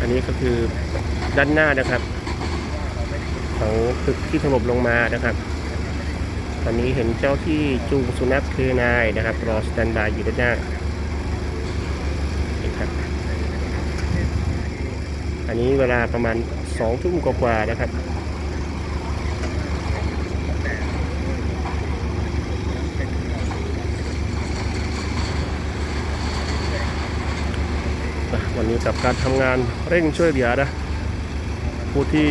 อันนี้ก็คือด้านหน้านะครับของตึกที่ถล่มลงมานะครับ ตอนนี้เห็นเจ้าที่จูงสุนัขคือนายนะครับ รอสแตนบายอยู่ด้านหน้าครับอันนี้เวลาประมาณสองทุ่มกว่าๆนะครับ วันนี้กับการทำงานเร่งช่วยเหลือนะผู้ที่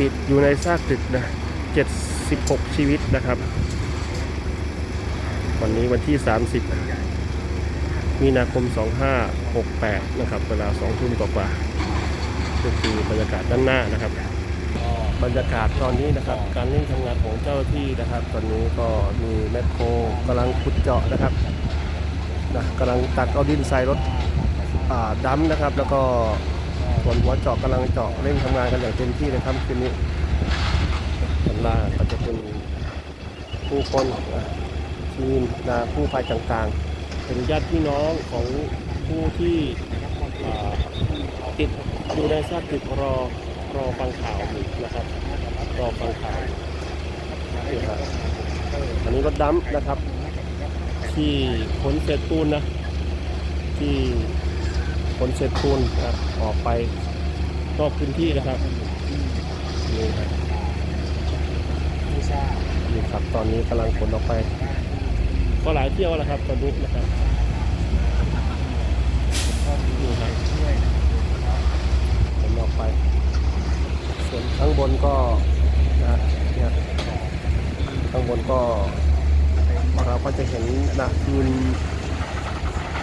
ติดอยู่ในซากตึกนะ 76 ชีวิตนะครับ วันนี้วันที่ 30 มีนาคม 2568 นะครับ เวลา2ทุ่มกว่าๆก็คือบรรยากาศด้านหน้านะครับ บรรยากาศตอนนี้นะครับ การเร่งทำงานของเจ้าที่นะครับ ตอนนี้ก็มีแมคโครกำลังขุดเจาะนะครับนะกำลังตักเอาดินใส่รถ ดัมนะครับ แล้วก็ส่วนหัวเจาะกำลังเจาะเร่งทำงานกันอย่างเต็มที่เลยครับคืนนี้ข้างล่าก็จะเป็นผู้คนทีมนะผู้ภัยต่างๆ เป็นญาติพี่น้องของผู้ที่ติดอยู่ในซากตึกรอรอฟังข่าวอยู่นะครับ รอฟังข่าวอันนี้รถดัมนะครับ ที่ขนเศษปูนนะที่ ขนเศษปูนนะครับออกไปนอกพื้นที่นะครับนี่ครับนี่ครับ ตอนนี้กำลังขนออกไป ก็หลายเที่ยวแล้วครับตอนนี้นะครับนี่ครับขนออกไป ส่วนข้างบนก็นะเนี่ยข้างบนก็เราก็จะเห็นนะทีม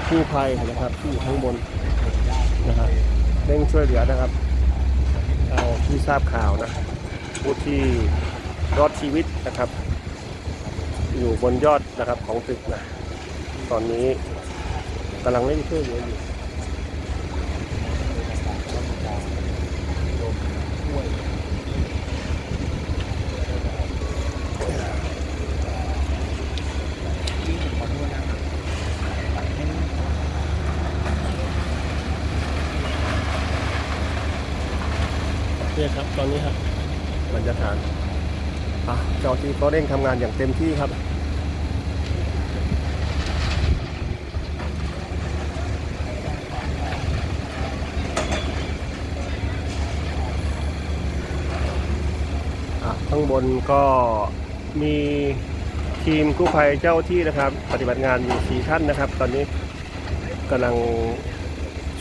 กู้ภัยนะครับที่อยู่ข้างบน นะครับเร่งช่วยเหลือนะครับเอาที่ทราบข่าวนะผู้ที่รอดชีวิตนะครับ อยู่บนยอดนะครับของตึกนะตอนนี้กำลังเร่งช่วยเหลืออยู่ เนี่ยครับตอนนี้ครับบรรยากาศอะเจ้าที่ก็เร่งทำงานอย่างเต็มที่ครับข้างบนก็มีทีมกู้ภัยเจ้าที่นะครับ ปฏิบัติงานอยู่สี่ท่านนะครับ ตอนนี้กำลัง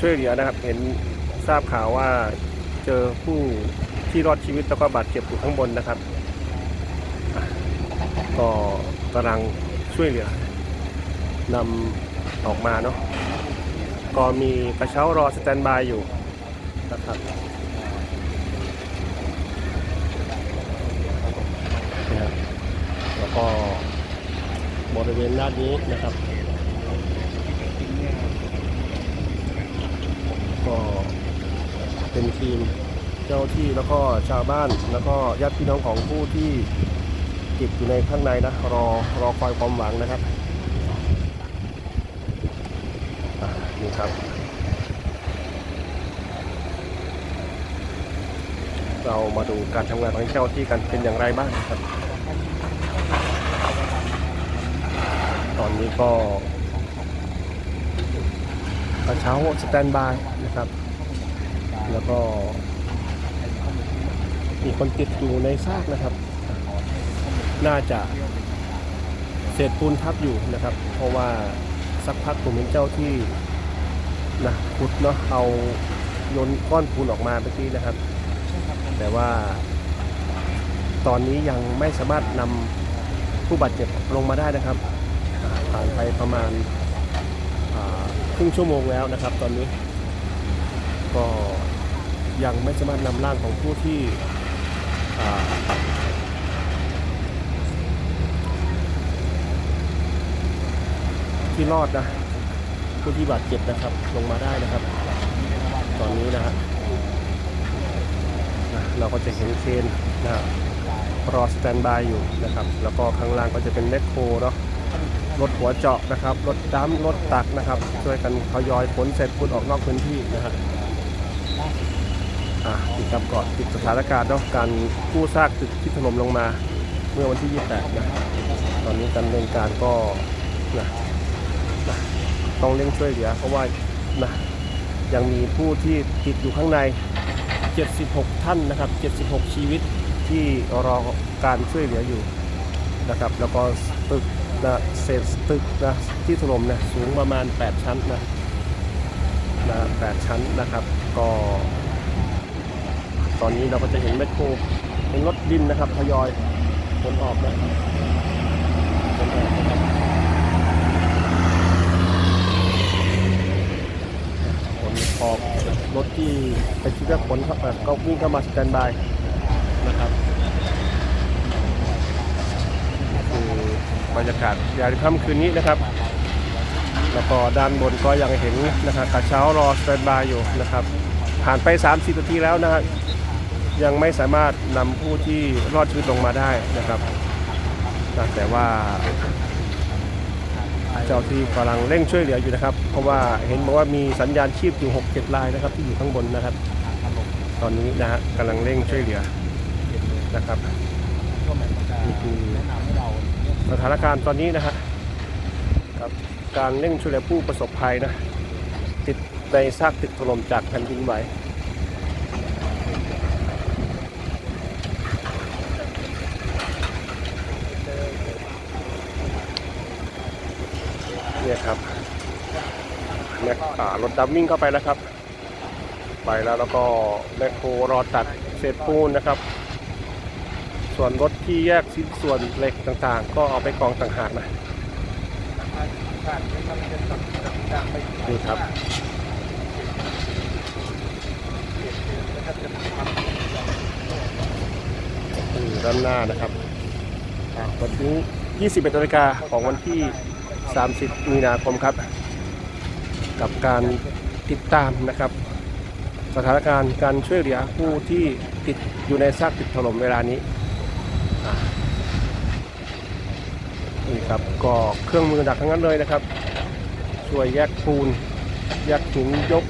ช่วยเหลือนะครับ เห็นทราบข่าวว่า เจอผู้ที่รอดชีวิตแล้วก็บาดเจ็บอยู่ข้างบนนะครับ ก็กำลังช่วยเหลือนำออกมาเนาะก็มีกระเช้ารอสแตนบายอยู่นะครับนะครับแล้วก็บริเวณด้านนี้นะครับ ก็ เป็นทีมเจ้าที่แล้วก็ชาวบ้านแล้วก็ญาติพี่น้องของผู้ที่ติดอยู่ในข้างในนะรอรอคอยความหวังนะครับนี่ครับ เรามาดูการทำงานของเจ้าที่กันเป็นอย่างไรบ้างนะครับ ตอนนี้ก็กระเช้าสแตนบายนะครับ แล้วก็มีคนติดอยู่ในซากนะครับ น่าจะเศษปูนทับอยู่นะครับ เพราะว่าสักพักผมเห็นเจ้าที่นะขุดเนาะเอาโยนก้อนปูนออกมาเมื่อกี้นะครับ แต่ว่า ตอนนี้ยังไม่สามารถนำผู้บาดเจ็บลงมาได้นะครับอ่าผ่านไปประมาณครึ่งชั่วโมงแล้วนะครับ ตอนนี้ก็ ยังไม่สามารถนำร่างของผู้ที่ที่รอดนะ ผู้ที่บาดเจ็บนะครับ ลงมาได้นะครับ ตอนนี้นะฮะเราก็จะเห็นเคนนะรอสแตนบายอยู่นะครับ แล้วก็ข้างล่างก็จะเป็นแมคโครเนาะรถหัวเจาะนะครับ รถดัมรถตักนะครับ ช่วยกันทยอยขนเสร็จพุนออกนอกพื้นที่นะฮะ อะติดตามเกาะติดสถานการณ์เนาะการกู้ซากตึกที่ถล่มลงมาเมื่อวันที่ 28 นะตอนนี้การดำเนินการก็นะนะต้องเร่งช่วยเหลือเพราะว่านะยังมีผู้ที่ติดอยู่ข้างใน 76 ท่านนะครับ 76 ชีวิตที่รอการช่วยเหลืออยู่นะครับ แล้วก็ตึกนะเศษตึกนะที่ถล่มนี่ยสูงประมาณ 8 ชั้นนะนะ8ชั้นนะครับ ก็ ตอนนี้เราก็จะเห็นแมคโครเห็นรถดินนะครับทยอยขนออกนะครับขนออกนะครับขนออกรถที่ไปที่จะขนเข้าก็วิ่งเข้ามาสแตนบายนะครับคือบรรยากาศยามค่ำคืนนี้นะครับ แล้วก็ด้านบนก็ยังเห็นนะครับกระเช้ารอสแตนบายอยู่นะครับผ่านไป 30นาทีแล้วนะครับ ยังไม่สามารถนำผู้ที่รอดชีวิตลงมาได้นะครับนะแต่ว่า เจ้าที่กำลังเร่งช่วยเหลืออยู่นะครับ เพราะว่าเห็นบอกว่ามีสัญญาณชีพอยู่6 7ลายนะครับ ที่อยู่ข้างบนนะครับ ตอนนี้นะฮะกำลังเร่งช่วยเหลือนะครับนี่คือสถานการณ์ตอนนี้นะฮะกับการเร่งช่วยเหลือผู้ประสบภัยนะติดในซากตึกถล่มจากแผ่นดินไหว เนี่ยครับแม็กอ่า รถดำวิ่งเข้าไปแล้วครับ ไปแล้วแล้วก็แมคโครรอตัดเศษปูนนะครับ ส่วนรถที่แยกชิ้นส่วนเหล็กต่างๆ ก็เอาไปกองต่างหากนะนี่ครับด้านหน้านะครับวันนี้ 21นาฬิกาของวันที่ 30 มีนาคมครับ กับการติดตามนะครับ สถานการณ์การช่วยเหลือผู้ที่ติดอยู่ในซากตึกถล่มเวลานี้นี่ครับก็เครื่องมือหนักทั้งนั้นเลยนะครับ ช่วยแยกปูน แยกหินยก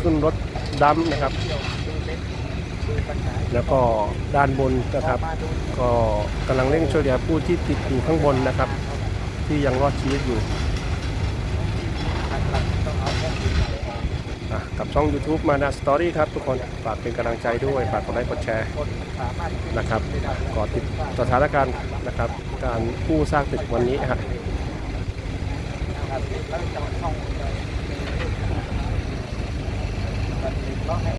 ขึ้นรถดัมนะครับ แล้วก็ด้านบนนะครับ ก็กำลังเร่งช่วยเหลือผู้ที่ติดอยู่ข้างบนนะครับ ที่ยังรอดชีวิตอยู่อะ กับช่อง YouTube มานาสตอรี่ครับทุกคนฝากเป็นกำลังใจด้วยฝากกดไลค์กดแชร์นะครับก่อติดสถานการณ์นะครับ การกู้สร้างตึกวันนี้ครับ